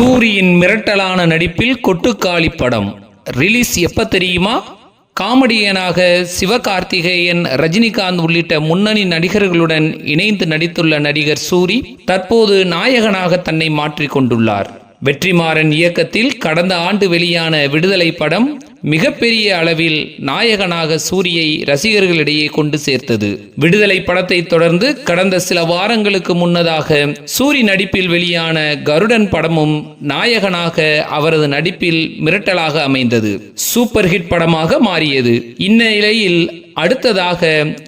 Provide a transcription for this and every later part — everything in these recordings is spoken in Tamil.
சூரியின் மிரட்டலான நடிப்பில் கொட்டுக்காளி படம். ரிலீஸ் எப்ப தெரியுமா? காமெடியனாக சிவகார்த்திகேயன் ரஜினிகாந்த் உள்ளிட்ட முன்னணி நடிகர்களுடன் இணைந்து நடித்துள்ள நடிகர் சூரி தற்போது நாயகனாக தன்னை மாற்றிக் கொண்டுள்ளார். வெற்றிமாறன் இயக்கத்தில் கடந்த ஆண்டு வெளியான விடுதலை படம் மிகப்பெரிய அளவில் நாயகனாக சூரியை ரசிகர்களிடையே கொண்டு சேர்த்தது. விடுதலை படத்தை தொடர்ந்து கடந்த சில வாரங்களுக்கு முன்னதாக சூரி நடிப்பில் வெளியான கருடன் படமும் நாயகனாக அவரது நடிப்பில் மிரட்டலாக அமைந்தது. சூப்பர் ஹிட் படமாக மாறியது. இந்நிலையில் அடுத்ததாக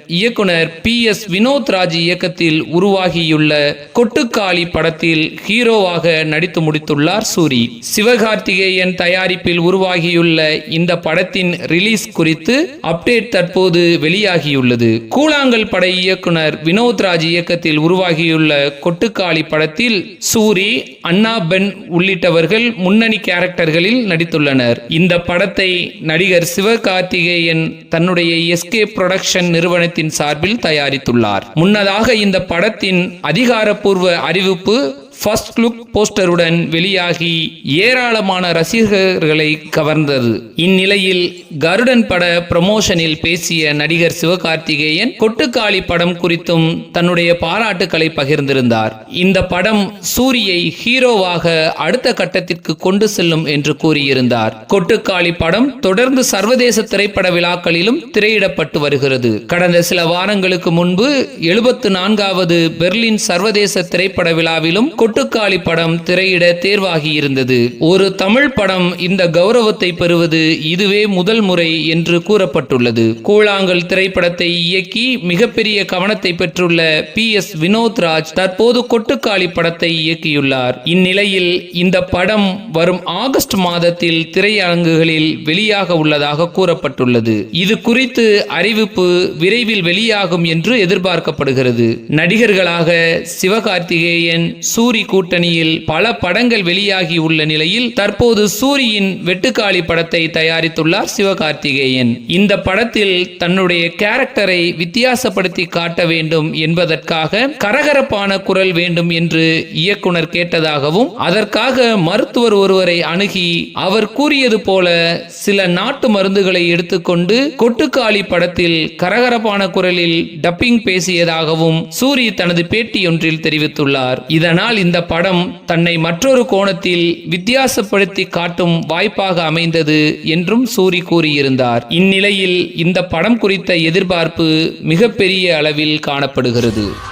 இயக்குனர் பி எஸ் வினோத் ராஜ் இயக்கத்தில் உருவாகியுள்ள கொட்டுக்காளி படத்தில் ஹீரோவாக நடித்து முடித்துள்ளார் சூரி. சிவகார்த்திகேயன் தயாரிப்பில் உருவாகியுள்ள இந்த படத்தின் ரிலீஸ் குறித்து அப்டேட் தற்போது வெளியாகியுள்ளது. கூழாங்கல் பட இயக்குனர் வினோத் ராஜ் இயக்கத்தில் உருவாகியுள்ள கொட்டுக்காளி படத்தில் சூரி அண்ணா பென் உள்ளிட்டவர்கள் முன்னணி கேரக்டர்களில் நடித்துள்ளனர். இந்த படத்தை நடிகர் சிவகார்த்திகேயன் தன்னுடைய எஸ்கே புரொடக்ஷன் நிறுவனத்தின் சார்பில் தயாரித்துள்ளார். முன்னதாக இந்த படத்தின் அதிகாரப்பூர்வ அறிவிப்பு ஃபர்ஸ்ட் லுக் போஸ்டருடன் வெளியாகி ஏராளமான ரசிகர்களை கவர்ந்தது. இந்நிலையில் கருடன் பட ப்ரமோஷனில் பேசிய நடிகர் சிவகார்த்திகேயன் கொட்டுக்காளி படம் குறித்தும் தன்னுடைய பாராட்டுக்களை பகிர்ந்திருந்தார். இந்த படம் சூரியை ஹீரோவாக அடுத்த கட்டத்திற்கு கொண்டு செல்லும் என்று கூறியிருந்தார். கொட்டுக்காளி படம் தொடர்ந்து சர்வதேச திரைப்பட விழாக்களிலும் திரையிடப்பட்டு வருகிறது. கடந்த சில வாரங்களுக்கு முன்பு எழுபத்து நான்காவது பெர்லின் சர்வதேச திரைப்பட விழாவிலும் கொட்டுக்காளி படம் திரையிட தேர்வாகி இருந்தது. ஒரு தமிழ் படம் இந்த கௌரவத்தை பெறுவது இதுவே முதல் முறை என்று கூறப்பட்டுள்ளது. கூழாங்கல் திரைப்படத்தை இயக்கி மிகப்பெரிய கவனத்தை பெற்றுள்ள பி. எஸ். வினோத் ராஜ் தற்போது கொட்டுக்காளி படத்தை இயக்கியுள்ளார். இந்நிலையில் இந்த படம் வரும் ஆகஸ்ட் மாதத்தில் திரையரங்குகளில் வெளியாக உள்ளதாக கூறப்பட்டுள்ளது. இது குறித்து அறிவிப்பு விரைவில் வெளியாகும் என்று எதிர்பார்க்கப்படுகிறது. நடிகர்களாக சிவகார்த்திகேயன் சூரி கூட்டணியில் பல படங்கள் வெளியாகி உள்ள நிலையில் தற்போது சூரியின் வெட்டுக்காளி படத்தை தயாரித்துள்ளார் சிவகார்த்திகேயன். இந்த படத்தில் தன்னுடைய கேரக்டரை வித்தியாசப்படுத்தி காட்ட வேண்டும் என்பதற்காக கரகரப்பான குரல் வேண்டும் என்று இயக்குனர் கேட்டதாகவும் அதற்காக மருத்துவர் ஒருவரை அணுகி அவர் கூறியது போல சில நாட்டு மருந்துகளை எடுத்துக்கொண்டு கொட்டுக்காளி படத்தில் கரகரப்பான குரலில் டப்பிங் பேசியதாகவும் சூரி தனது பேட்டியொன்றில் தெரிவித்துள்ளார். இதனால் இந்த இந்த படம் தன்னை மற்றொரு கோணத்தில் வித்தியாசப்படுத்தி காட்டும் வாய்ப்பாக அமைந்தது என்றும் சூரி கூறியிருந்தார். இந்நிலையில் இந்த படம் குறித்த எதிர்பார்ப்பு மிகப்பெரிய அளவில் காணப்படுகிறது.